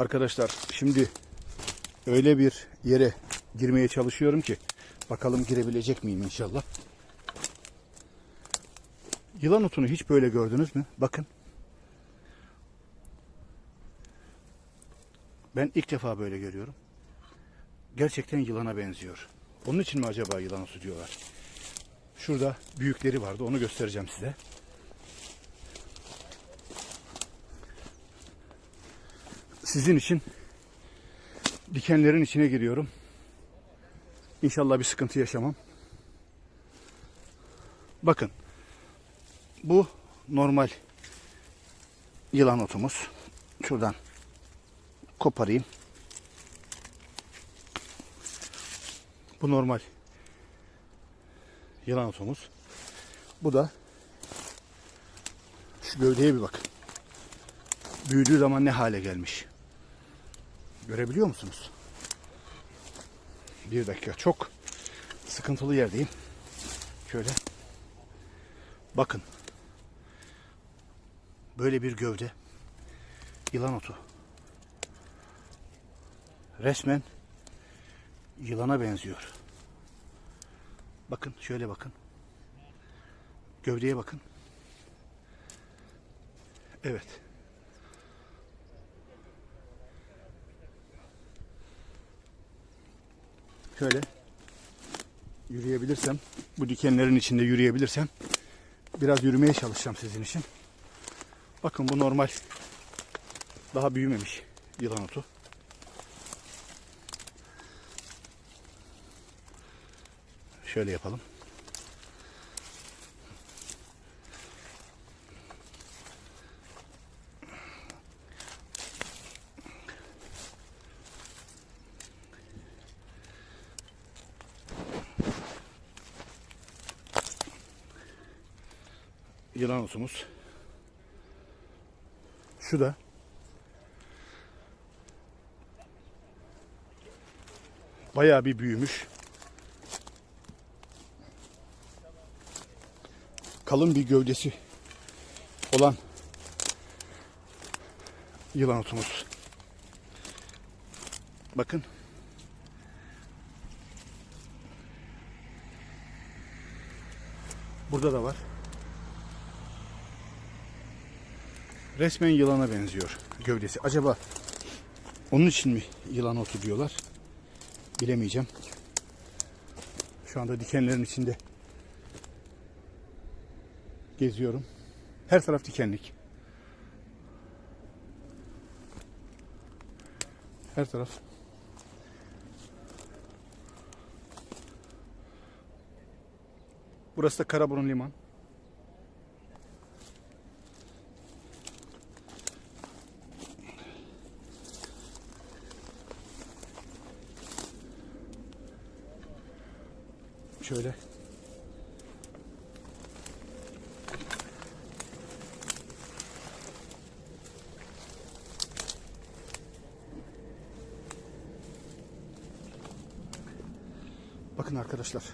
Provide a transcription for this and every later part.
Arkadaşlar şimdi öyle bir yere girmeye çalışıyorum ki bakalım girebilecek miyim inşallah. Yılan otunu hiç böyle gördünüz mü? Bakın. Ben ilk defa böyle görüyorum. Gerçekten yılana benziyor. Onun için mi acaba yılan otu diyorlar? Şurada büyükleri vardı. Onu göstereceğim size. Sizin için dikenlerin içine giriyorum. İnşallah bir sıkıntı yaşamam. Bakın. Bu normal yılan otumuz. Şuradan koparayım. Bu normal yılan otumuz. Bu da şu gövdeye bir bakın. Büyüdüğü zaman ne hale gelmiş. Görebiliyor musunuz? Bir dakika. Çok sıkıntılı yerdeyim. Şöyle. Bakın. Böyle bir gövde. Yılan otu. Resmen yılana benziyor. Bakın şöyle bakın. Gövdeye bakın. Evet. Şöyle yürüyebilirsem, bu dikenlerin içinde yürüyebilirsem biraz yürümeye çalışacağım sizin için. Bakın bu normal. Daha büyümemiş yılan otu. Şöyle yapalım. Yılan otumuz. Şu da bayağı bir büyümüş. kalın bir gövdesi olan yılan otumuz. Bakın. Burada da var. Resmen yılana benziyor gövdesi. Acaba onun için mi yılan otu diyorlar? Bilemeyeceğim. Şu anda dikenlerin içinde geziyorum. Her taraf dikenlik. Her taraf. Burası da Karaburun Liman. Şöyle Bakın arkadaşlar.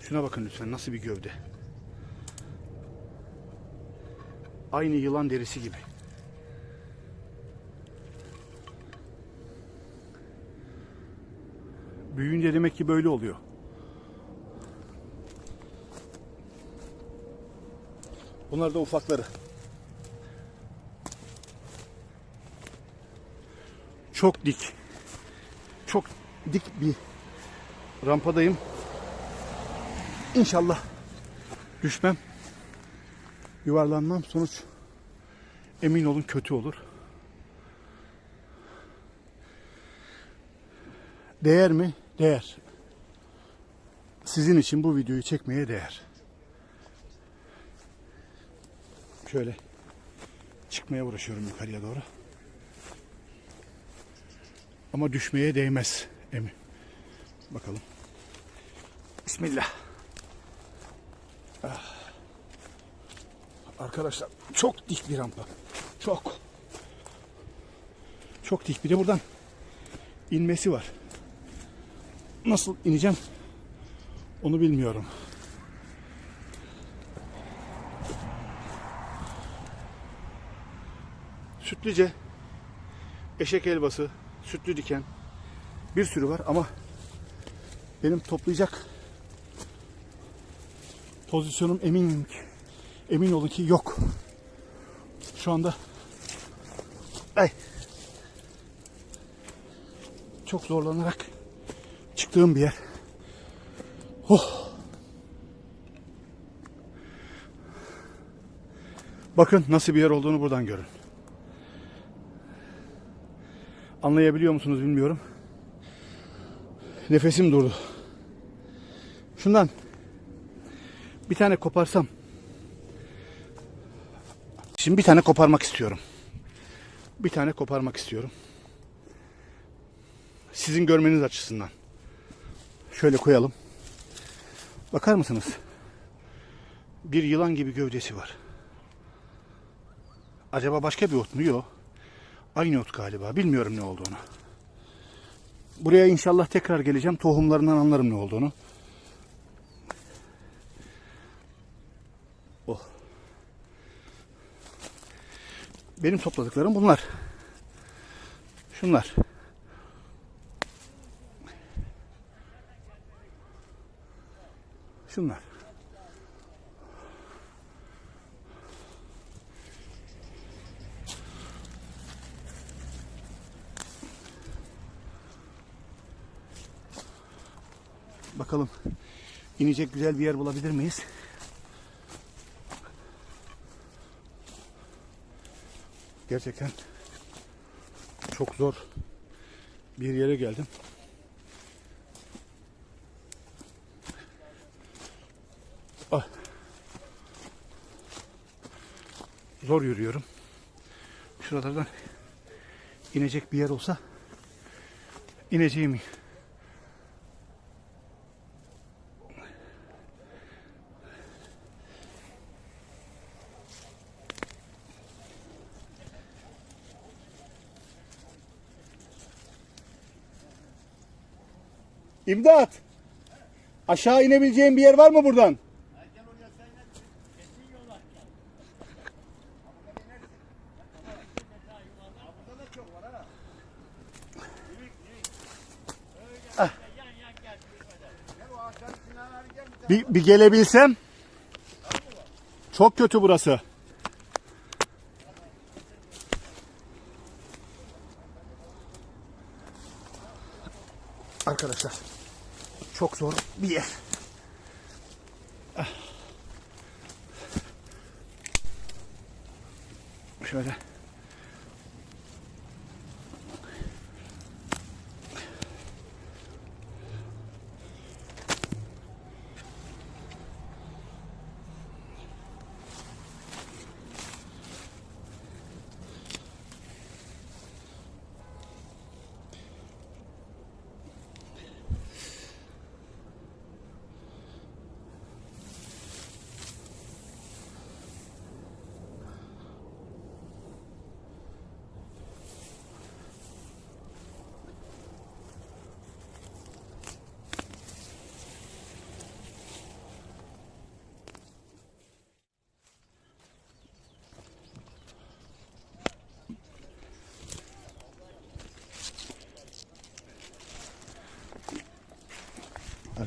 Şuna bakın lütfen nasıl bir gövde. Aynı yılan derisi gibi. Büyüyünce demek ki böyle oluyor. Bunlar da ufakları. Çok dik çok dik bir rampadayım. İnşallah düşmem. Yuvarlanmam. Sonuç emin olun kötü olur. Değer mi? Değer. Sizin için bu videoyu çekmeye değer. Şöyle çıkmaya uğraşıyorum yukarıya doğru. Ama düşmeye değmez emin. Bakalım. Bismillah. Ah. Arkadaşlar çok dik bir rampa. Çok. Çok dik. Bir de buradan inmesi var. Nasıl ineceğim? Onu bilmiyorum. Sütlüce, eşek helvası, sütlü diken bir sürü var ama benim toplayacak pozisyonum eminim ki emin olun ki yok. Şu anda ay çok zorlanarak çıktığım bir yer. Oh. Bakın nasıl bir yer olduğunu buradan görün. Anlayabiliyor musunuz bilmiyorum. Nefesim durdu. Şundan bir tane koparsam. Şimdi bir tane koparmak istiyorum. Bir tane koparmak istiyorum. Sizin görmeniz açısından. Şöyle koyalım. Bakar mısınız? Bir yılan gibi gövdesi var. Acaba başka bir ot mu? Yok. Aynı ot galiba. Bilmiyorum ne olduğunu. Buraya inşallah tekrar geleceğim. Tohumlarından anlarım ne olduğunu. Oh. Benim topladıklarım bunlar. Şunlar. Şunlar. Bakalım inecek güzel bir yer bulabilir miyiz? Gerçekten çok zor bir yere geldim. Zor yürüyorum. Şuralardan inecek bir yer olsa ineceğim. İmdat! Aşağı inebileceğim bir yer var mı buradan? Bir, bir gelebilsem. Çok kötü burası. Arkadaşlar çok zor bir yer. Ah. Şöyle.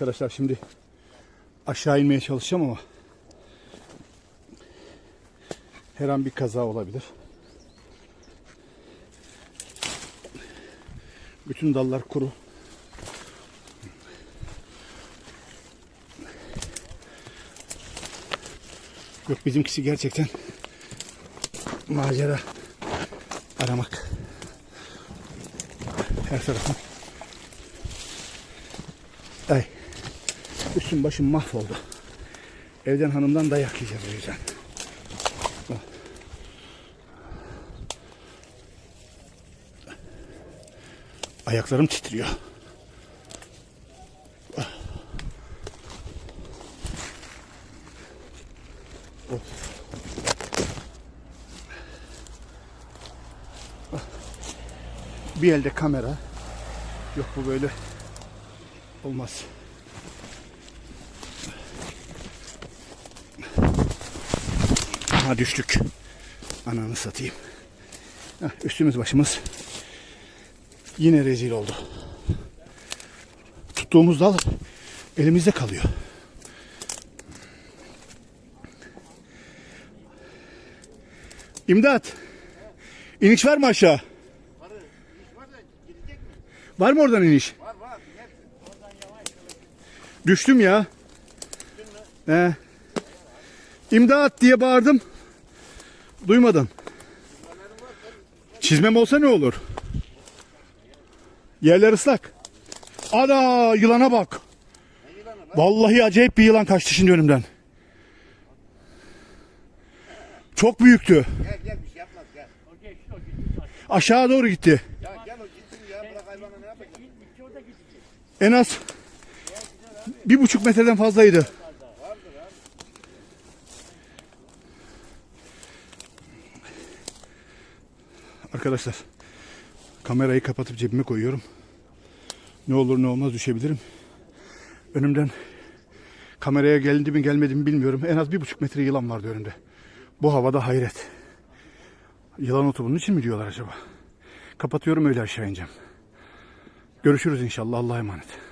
Arkadaşlar şimdi aşağı inmeye çalışacağım ama her an bir kaza olabilir. Bütün dallar kuru. Yok bizimkisi gerçekten macera aramak. Her tarafın Ay. Üstüm başım mahvoldu. Evden hanımdan dayak yiyeceğim o yüzden. Oh. Ayaklarım titriyor. Of. Ah. Bir elde kamera. Yok bu böyle olmaz. Aha düştük. Ananı satayım. Heh, üstümüz başımız yine rezil oldu. Tuttuğumuz dal elimizde kalıyor. İmdat. İniş var mı aşağı? Var mı oradan iniş? Düştüm ya. He. İmdat diye bağırdım. Duymadın. Çizmem olsa ne olur? Yerler ıslak. Ana yılana bak. Vallahi acayip bir yılan kaçtı şimdi önümden. Çok büyüktü. Aşağı doğru gitti. En az bir buçuk metreden fazlaydı. Arkadaşlar kamerayı kapatıp cebime koyuyorum. Ne olur ne olmaz düşebilirim. Önümden kameraya geldi mi gelmedi mi bilmiyorum. En az bir buçuk metre yılan vardı önümde. Bu havada hayret. Yılan otu bunun için mi diyorlar acaba? Kapatıyorum öyle aşağı ineceğim. Görüşürüz inşallah. Allah'a emanet.